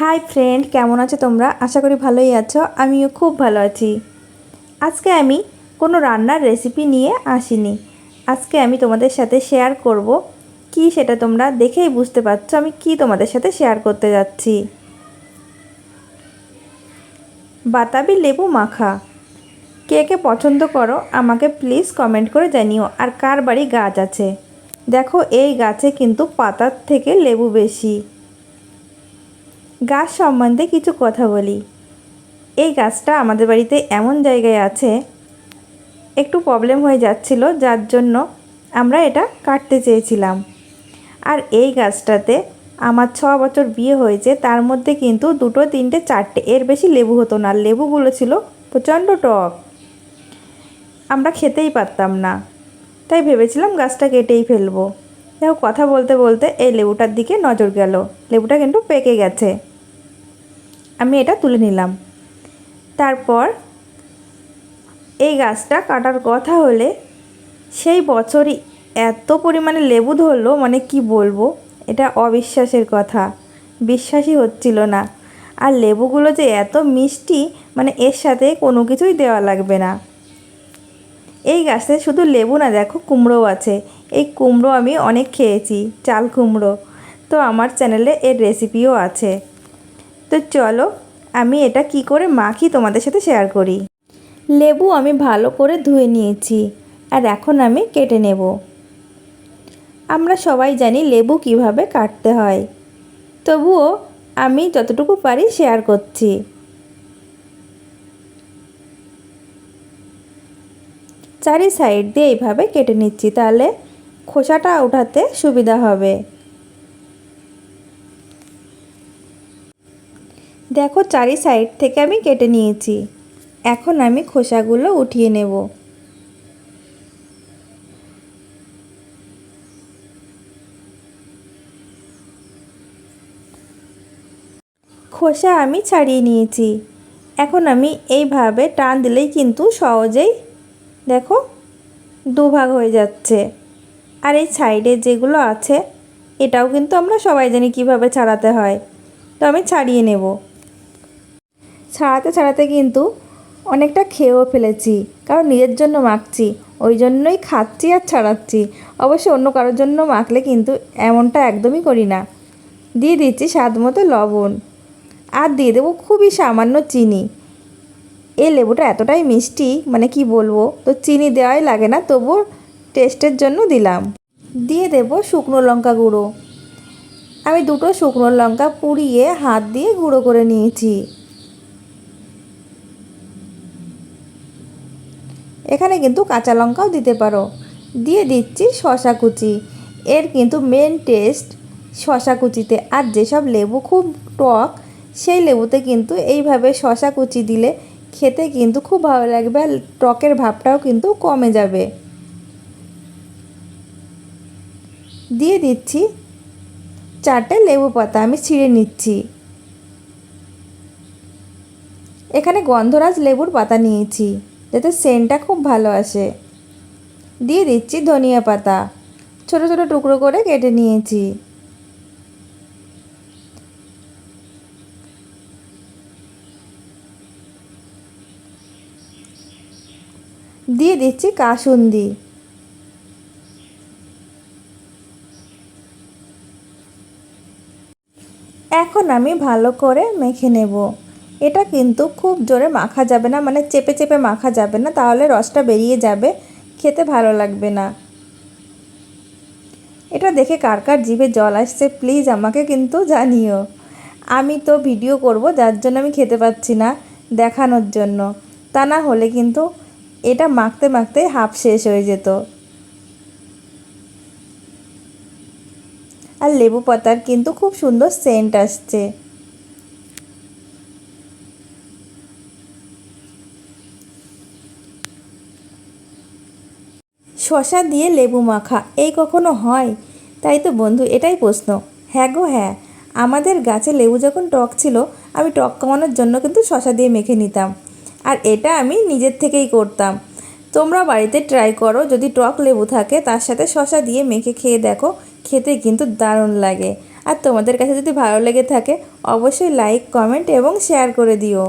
Hi friend, কেমন আছো তোমরা? আশা করি ভালোই আছো। আমিও খুব ভালো আছি। আজকে আমি কোনো রান্নার রেসিপি নিয়ে আসিনি। আজকে আমি তোমাদের সাথে শেয়ার করব কি সেটা তোমরা দেখেই বুঝতে পারছ আমি কি তোমাদের সাথে শেয়ার করতে যাচ্ছি। বাতাবি লেবু মাখা। কে কে পছন্দ করো আমাকে প্লিজ কমেন্ট করে জানিও। আর কার বাড়ি গাছ আছে? দেখো, এই গাছে কিন্তু পাতার থেকে লেবু বেশি। গাছ সম্বন্ধে কিছু কথা বলি। এই গাছটা আমাদের বাড়িতে এমন জায়গায় আছে, একটু প্রবলেম হয়ে যাচ্ছিল, যার জন্য আমরা এটা কাটতে চেয়েছিলাম। আর এই গাছটাতে আমার ছ বছর বিয়ে হয়েছে, তার মধ্যে কিন্তু দুটো, তিনটে, চারটে, এর বেশি লেবু হতো না। লেবুগুলো ছিল প্রচণ্ড টক। আমরা খেতেই পারতাম না। তাই ভেবেছিলাম গাছটা কেটেই ফেলব। দেখো কথা বলতে বলতে এই লেবুটার দিকে নজর গেল। লেবুটা কিন্তু পেকে গেছে। আমি এটা তুলে নিলাম। তারপর এই গাছটা কাটার কথা হলে সেই বছরই এত পরিমাণে লেবু ধরলো মানে কি বলব? এটা অবিশ্বাসের কথা। বিশ্বাসই হচ্ছিল না। আর লেবুগুলো যে এত মিষ্টি মানে এর সাথে কোনো কিছুই দেওয়া লাগবে না। এই গাছে শুধু লেবু না, দেখো কুমড়োও আছে। এই কুমড়ো আমি অনেক খেয়েছি, চাল কুমড়ো। তো আমার চ্যানেলে এর রেসিপিও আছে। তো চলো, আমি এটা কি করে মাখি তোমাদের সাথে শেয়ার করি? লেবু আমি ভালো করে ধুয়ে নিয়েছি, আর এখন আমি কেটে নেব। আমরা সবাই জানি লেবু কীভাবে কাটতে হয়। তবুও আমি যতটুকু পারি শেয়ার করছি। চারি সাইড দিয়ে এইভাবে কেটে নিচ্ছি, তাহলে খোসাটা ওঠাতে সুবিধা হবে। দেখো চারি সাইড থেকে আমি কেটে নিয়েছি। এখন আমি খোসাগুলো উঠিয়ে নেব। খোসা আমি ছাড়িয়ে নিয়েছি। এখন আমি এইভাবে টান দিলেই কিন্তু সহজেই দেখো দুভাগ হয়ে যাচ্ছে। আর এই সাইডে যেগুলো আছে, এটাও কিন্তু আমরা সবাই জানি কীভাবে ছাড়াতে হয়। তো আমি ছাড়িয়ে নেব। ছাড়াতে ছাড়াতে কিন্তু অনেকটা খেয়েও ফেলেছি। কারণ নিজের জন্য মাখছি, ওই জন্যই খাচ্ছি আর ছাড়াচ্ছি। অবশ্য অন্য কারোর জন্য মাখলে কিন্তু এমনটা একদমই করি না। দিয়ে দিচ্ছি স্বাদ মতো লবণ। আর দিয়ে দেবো খুবই সামান্য চিনি। এই লেবুটা এতটাই মিষ্টি মানে কি বলব, তো চিনি দেওয়াই লাগে না তবু টেস্টের জন্য দিলাম। দিয়ে দেব শুকনো লঙ্কা গুঁড়ো। আমি দুটো শুকনো লঙ্কা পুড়িয়ে হাত দিয়ে গুঁড়ো করে নিয়েছি। এখানে কিন্তু কাঁচা লঙ্কাও দিতে পারো। দিয়ে দিচ্ছি শশা কুচি। এর কিন্তু মেন টেস্ট শশা কুচিতে। আর যেসব লেবু খুব টক, সেই লেবুতে কিন্তু এইভাবে শশা কুচি দিলে খেতে কিন্তু খুব ভালো লাগবে আর টকের ভাবটাও কিন্তু কমে যাবে। দিয়ে দিচ্ছি চারটে লেবু পাতা, আমি ছিঁড়ে নিচ্ছি। এখানে গন্ধরাজ লেবুর পাতা নিয়েছি। যাতে সেন্টটা খুব ভালো আসে। দিয়ে দিচ্ছি ধনিয়া পাতা। ছোট ছোট টুকরো করে কেটে নিয়েছি। দিয়ে দিচ্ছি কাসুন্দি। এখন আমি ভালো করে মেখে নেব। এটা কিন্তু খুব জোরে মাখা যাবে না মানে চেপে চেপে মাখা যাবে না, তাহলে রসটা বেরিয়ে যাবে, খেতে ভালো লাগবে না। এটা দেখে কার কার জিভে জল আসছে প্লিজ আমাকে কিন্তু জানিও। আমি তো ভিডিও করব, যার জন্য আমি খেতে পাচ্ছি না, দেখানোর জন্য। তা না হলে কিন্তু এটা মাখতে মাখতে হাফ শেষ হয়ে যেত। আর লেবু পাতার কিন্তু খুব সুন্দর সেন্ট আসছে। শশা দিয়ে লেবু মাখা, এই কখনো হয়? তাই তো বন্ধু, এটাই প্রশ্ন। হ্যাঁ গো হ্যাঁ। আমাদের গাছে লেবু যখন টক ছিল, আমি টক কমানোর জন্য কিন্তু শশা দিয়ে মেখে নিতাম। আর এটা আমি নিজের থেকেই করতাম। তোমরা বাড়িতে ট্রাই করো, যদি টক লেবু থাকে, তার সাথে শশা দিয়ে মেখে খেয়ে দেখো, খেতে কিন্তু দারুণ লাগে। আর তোমাদের কাছে যদি ভালো লেগে থাকে, অবশ্যই লাইক কমেন্ট এবং শেয়ার করে দিও।